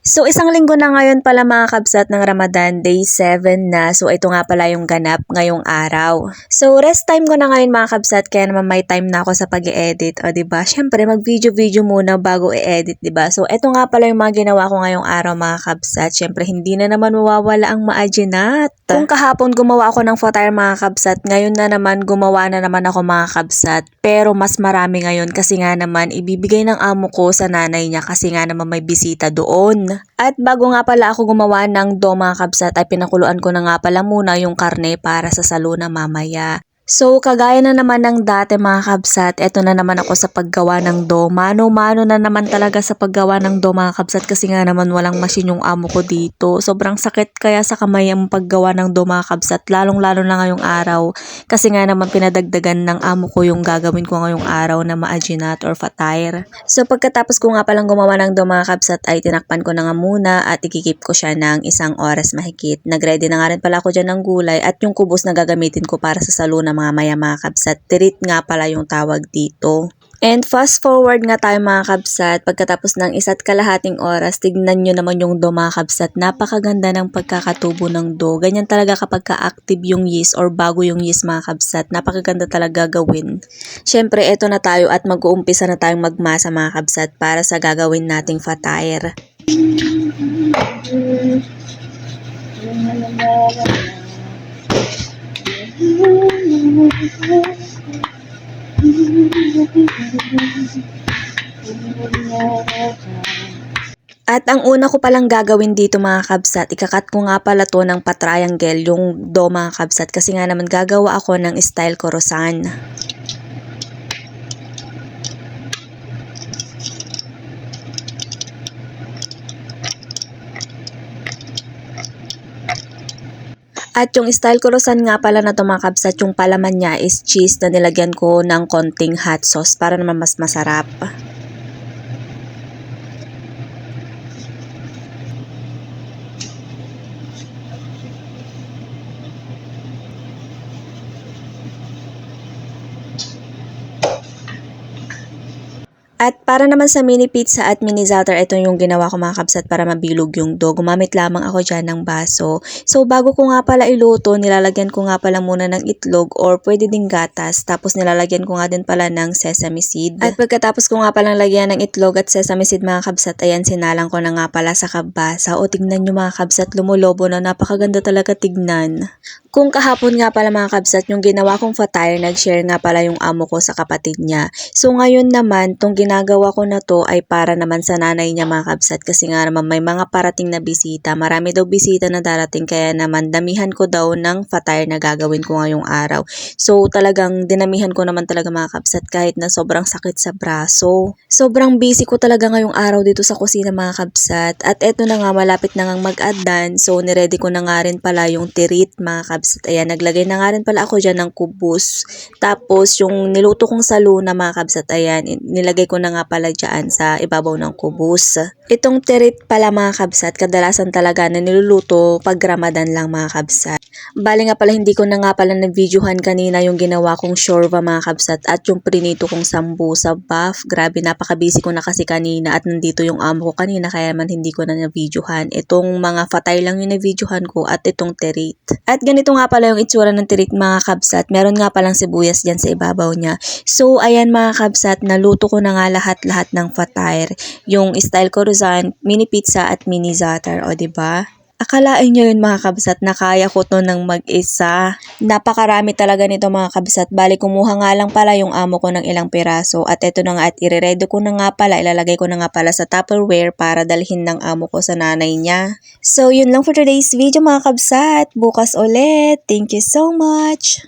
So isang linggo na ngayon pala mga kabsat ng Ramadan, day 7 na. So ito nga pala yung ganap ngayong araw. So rest time ko na ngayon mga kabsat, kaya naman may time na ako sa pag edit O ba diba? Siyempre mag-video-video muna bago i-edit, ba diba? So ito nga pala yung mga ginawa ko ngayong araw mga kabsat. Siyempre hindi na naman mawawala ang maaginat. Kung kahapon gumawa ako ng fatire mga kabsat, ngayon na naman gumawa na naman ako mga kabsat. Pero mas marami ngayon kasi nga naman ibibigay ng amo ko sa nanay niya kasi nga naman may bisita doon. At bago nga pala ako gumawa ng do mga kabsat ay pinakuluan ko na nga pala muna yung karne para sa saluna mamaya. So, kagaya na naman ng dati mga kabsat, eto na naman ako sa paggawa ng do. Mano-mano na naman talaga sa paggawa ng do mga kabsat kasi nga naman walang machine yung amo ko dito. Sobrang sakit kaya sa kamay ang paggawa ng do mga kabsat, lalong-lalo na ngayong araw. Kasi nga naman pinadagdagan ng amo ko yung gagawin ko ngayong araw na maaginat or fatire. So, pagkatapos ko nga palang gumawa ng do mga kabsat ay tinakpan ko na nga muna at ikikip ko siya ng isang oras mahigit. Nagready na nga rin pala ako dyan ng gulay at yung kubos na gagamitin ko para sa saluna mamaya mga kabsat. Tirit nga pala yung tawag dito. And fast forward nga tayo mga kabsat, pagkatapos ng isa't kalahating oras, tignan nyo naman yung do mga kabsat. Napakaganda ng pagkakatubo ng do. Ganyan talaga kapag ka-active yung yeast or bago yung yeast mga kabsat. Napakaganda talaga gawin. Siyempre, eto na tayo at mag-uumpisa na tayong magmasa mga kabsat para sa gagawin nating fatire. At ang una ko palang gagawin dito mga kabsat, ikakat ko nga pala to ng patriangle, yung do mga kabsat, kasi nga naman gagawa ako ng style korosan. At yung style korosan nga pala na to mga kabsat, yung palaman niya is cheese na nilagyan ko ng konting hot sauce para naman mas masarap. At para naman sa mini pizza at mini zatter, ito yung ginawa ko mga kabsat para mabilog yung dough. Gumamit lamang ako dyan ng baso. So bago ko nga pala iluto, nilalagyan ko nga pala muna ng itlog or pwede ding gatas. Tapos nilalagyan ko nga din pala ng sesame seed. At pagkatapos ko nga palang lagyan ng itlog at sesame seed mga kabsat, ayan sinalang ko na nga pala sa kabasa. O tignan nyo mga kabsat, lumulobo na napakaganda talaga tignan. Kung kahapon nga pala mga kabsat, yung ginawa kong fatire, nag-share nga pala yung amo ko sa kapatid niya. So ngayon naman, tong ginagawa ko na to ay para naman sa nanay niya mga kabsat kasi nga naman may mga parating na bisita. Marami daw bisita na darating kaya naman damihan ko daw ng fatire na gagawin ko ngayong araw. So talagang dinamihan ko naman talaga mga kabsat kahit na sobrang sakit sa braso. Sobrang busy ko talaga ngayong araw dito sa kusina mga kabsat. At eto na nga malapit na nga mag-addan. So niready ko na nga rin pala yung tirit mga kabsat kabs. Ayan, naglagay na nga rin pala ako dyan ng kubus. Tapos, yung niluto kong saluna mga at ayan, nilagay ko na nga pala dyan sa ibabaw ng kubus. Itong tirit pala mga kabsat, kadalasan talaga na niluluto pag Ramadan lang mga kabsat. Bali nga pala hindi ko na nga pala na-videohan kanina yung ginawa kong shorva mga kabsat at yung prinito kong sambu sa buff. Grabe, napaka-busy ko na kasi kanina at nandito yung amo ko kanina kaya man hindi ko na na-videohan. Itong mga fatay lang yung na-videohan ko at itong terit. At ganito nga pala yung itsura ng terit mga kabsat. Meron nga palang sibuyas dyan sa ibabaw niya. So, ayan mga kabsat, naluto ko na nga lahat-lahat ng fatire. Yung style ko Luzon, mini pizza at mini zatar, o ba? Diba? Akalain nyo yun mga kabsat na kaya ko to ng mag-isa. Napakarami talaga nito mga kabsat. Bali kumuha nga lang pala yung amo ko ng ilang piraso. At eto na nga at ireredo ko na nga pala. Ilalagay ko na nga pala sa Tupperware para dalhin ng amo ko sa nanay niya. So yun lang for today's video mga kabsat. Bukas ulit. Thank you so much.